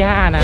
ที่ห้านะ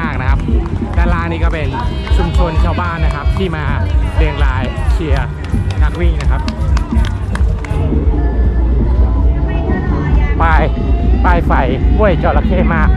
มากนะครับ ด้านล่างนี้ก็เป็นชุมชนชาวบ้านนะครับ ที่มาเรียงรายเชียร์นักวิ่งนะครับป้ายป้ายไฟห้วยจระเข้มาก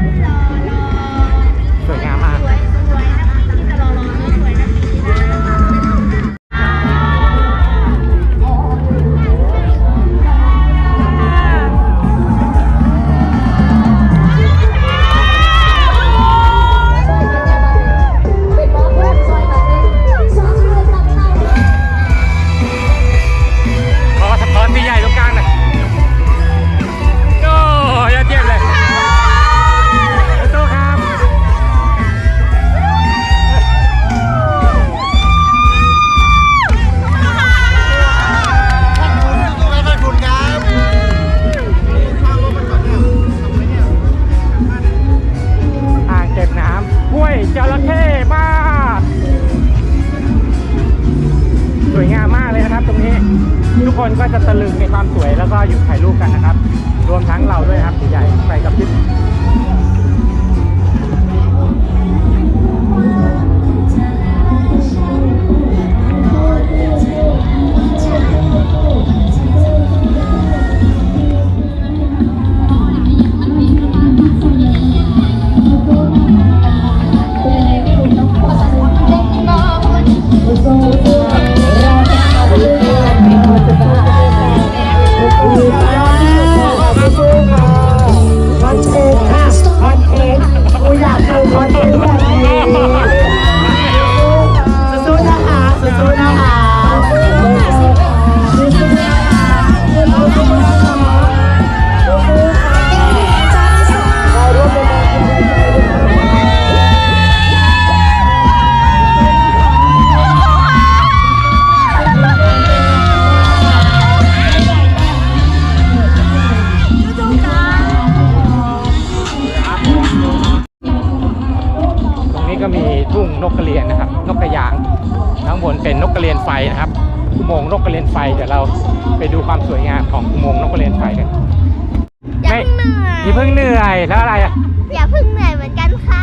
อย่าเพิ่งเหนื่อยอย่าเพิ่งเหนื่อยแล้วอะไรอะ อย่าเพิ่งเหนื่อยเหมือนกันค่ะ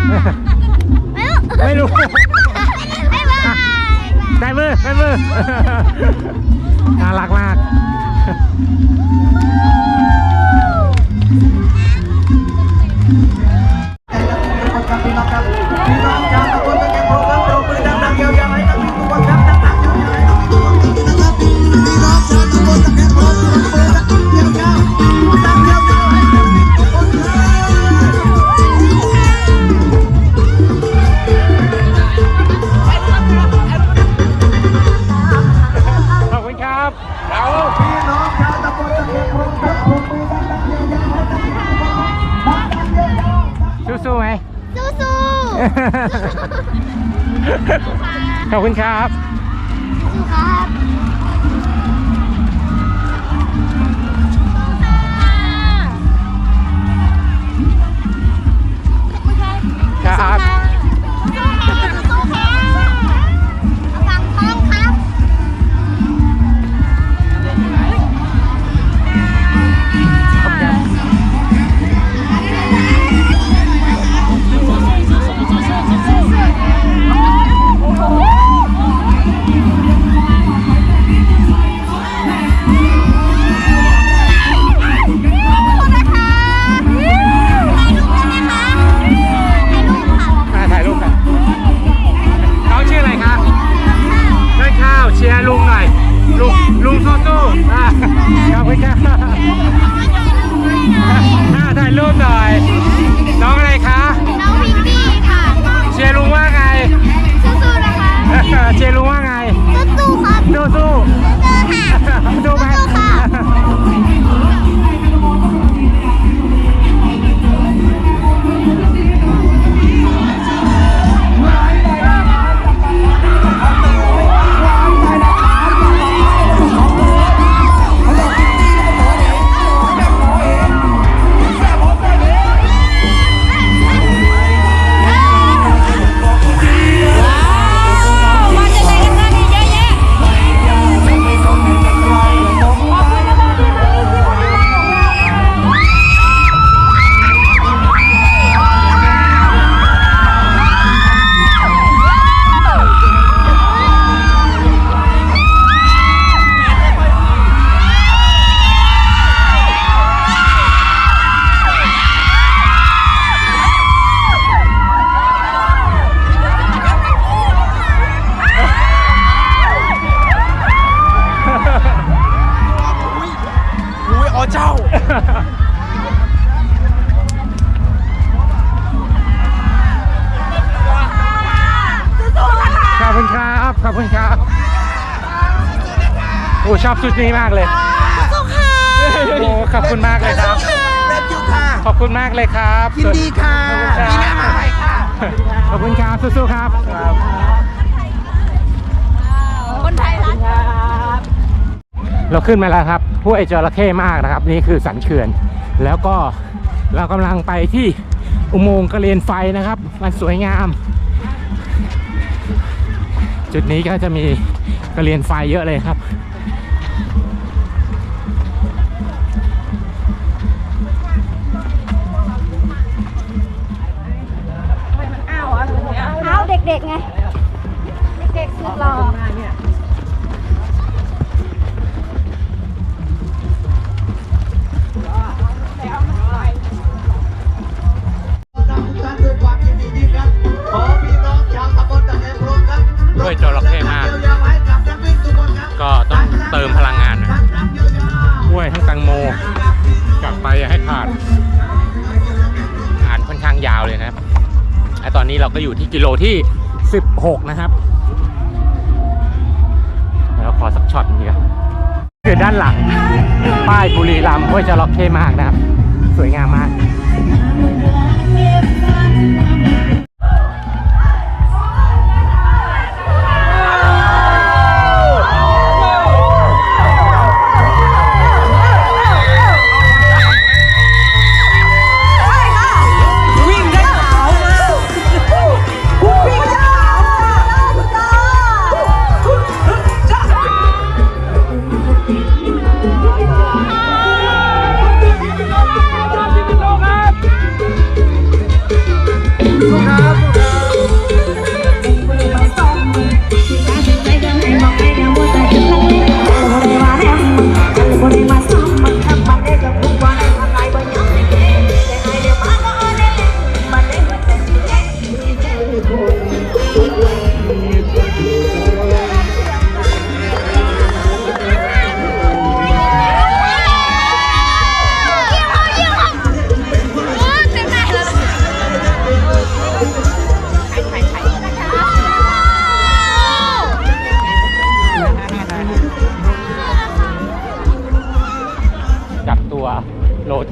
ไม่รู้ ไม่รู้บ๊ายบายได้มือได้มือ น่ารักมากพี่ มสู้ขอบคุณครับๆสู้ครับสู้ค่ะ ครับ อ้ชอบชุดนี้มากเลยสู้ค่ะโอ้ขอบคุณมากเลยครับ เล่นอยู่ค่ะขอบคุณมากเลยครับยินดีค่ะขอบคุณครับมีหน้ามาใหม่ค่ะ ขอบคุณครับสู้ๆครับคนไทยรักเราขึ้นมาแล้วครับห้วยจระเข้มากนะครับ นี่คือสันเขื่อน แล้วก็เรากำลังไปที่อุโมงค์กระเรียนไฟนะครับ มันสวยงาม จุดนี้ก็จะมีกระเรียนไฟเยอะเลยครับ เอาเด็กๆไง เด็กๆสุดหล่อขอพี่น้องชาวตำบลตะเคียนโพครับด้วยจระเข้มาก ตอนนี้เราก็อยู่ที่กิโลที่ 16 นะครับแล้วขอสักช็อตหนึงดีกว่าคือด้านหลัง ป้ายบุรีรัมย์ห้วยจระเข้มากนะครับ สวยงามมาก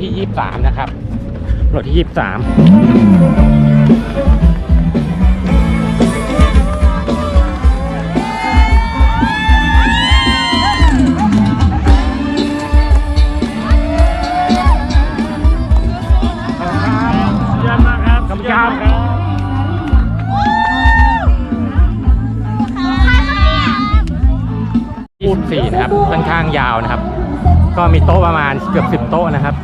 ที่ 23 นะครับโหลดที่ 23เยี่ยมมากครับขอบคุณครับ24นะครับค่อนข้างยาวนะครับ ก็มีโต๊ะประมาณเกือบ10โต๊ะนะครับ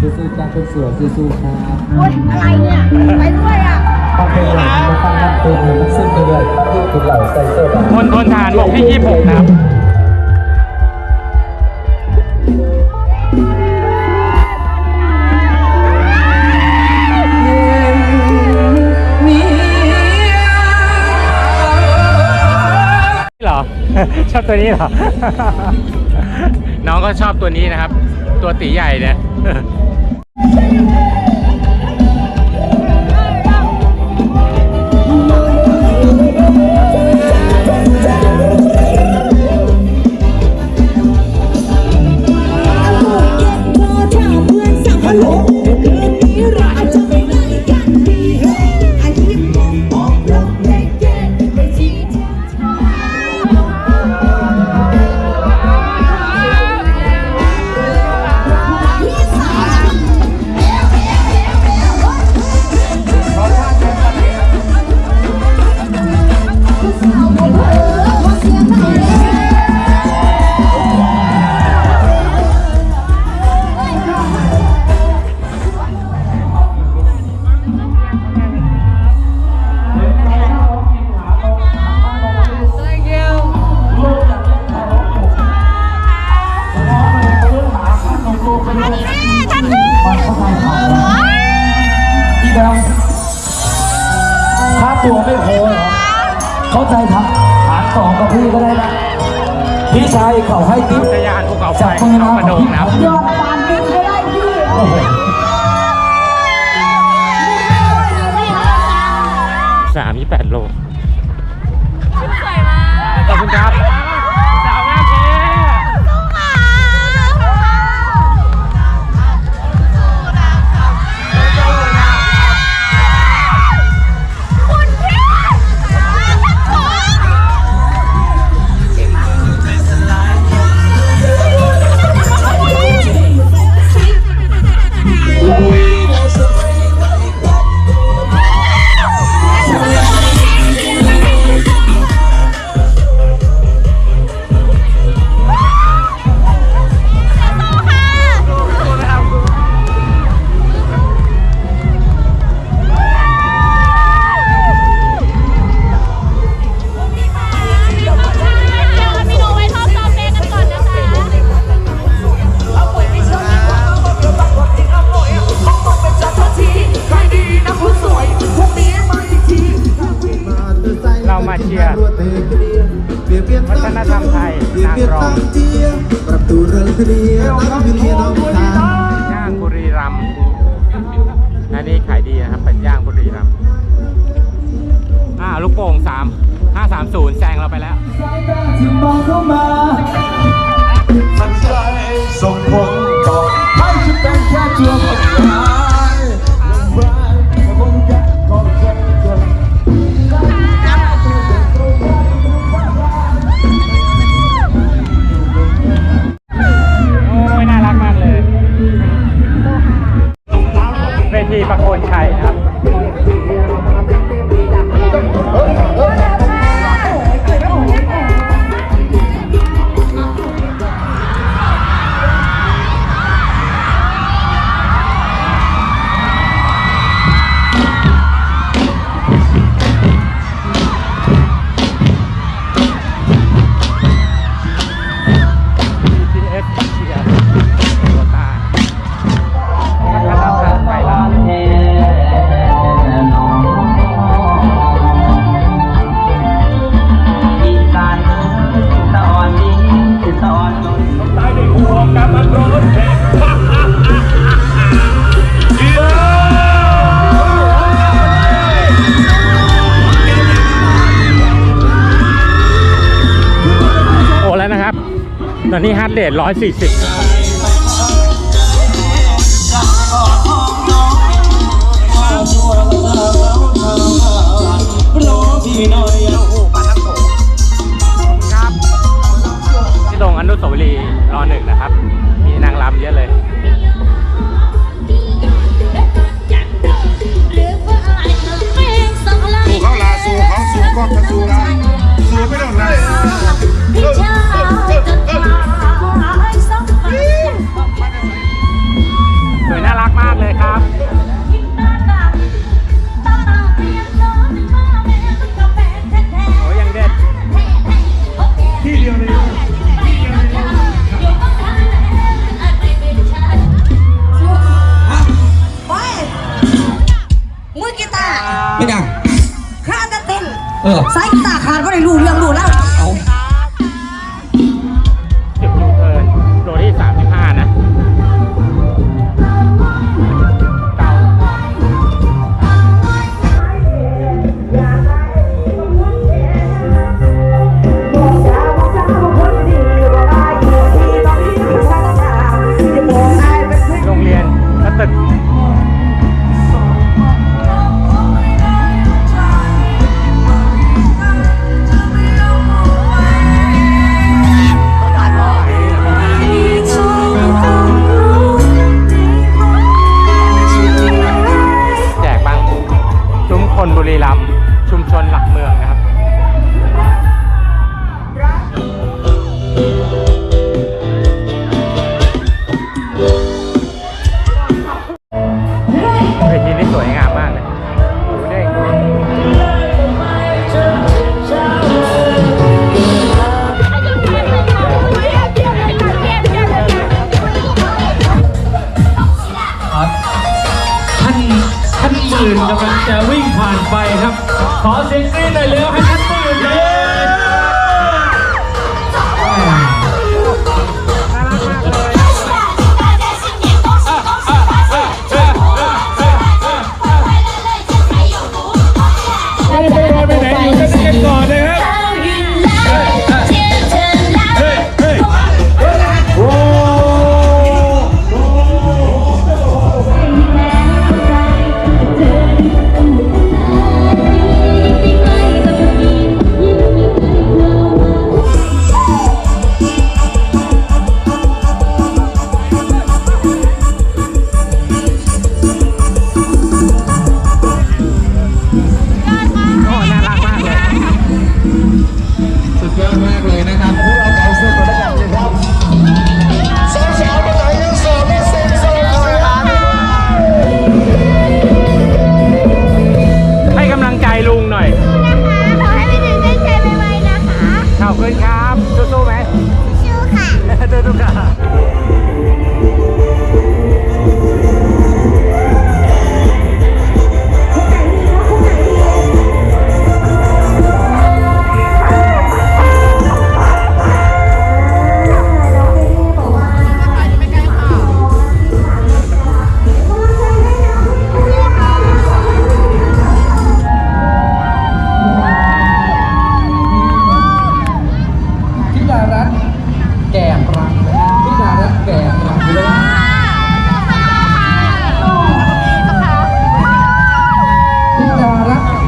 สู้ๆจ้าคนสวยสู้ๆครับโอ๊ยอะไรเนี่ยไปด้วยอะต้องเป็นหลังมาตั้งนับตัวมันซึ่งไปเลยที่ถึงเหล่าไซเซอร์แบบพลพลทหารบกที่26นะครับเหรอชอบตัวนี้เหรอ น้องก็ชอบตัวนี้นะครับ ตัวตีใหญ่เนี่ยโล สวยมาก ขอบคุณครับ ตอนนี้ฮาร์ดเรทร้อยสี่สิบที่ตงอนุสาวรีรหนึ่งนะครับ มีนางรำเยอะเลยก็กะสู่ลาสู่ไม่ต้งไหน มากเลยครับ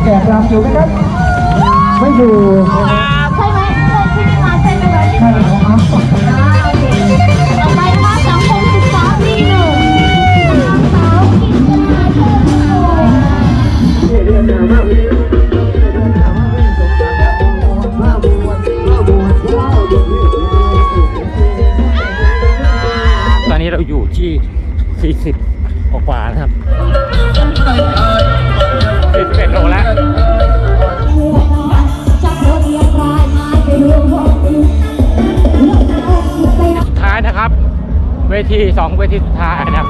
แก่รามอยู่ไหมครับ ไม่อยู่ใช่ไหมเคยที่นี่มาใช่ไหมใช่ครับต่อไปนะคะสังคมศึกาปีหนึ่งสาวกินยาเชิญชวนตอนนี้เราอยู่ที่ 40กว่านะครับ วทีสองเวทีสุดท้ายนะครับ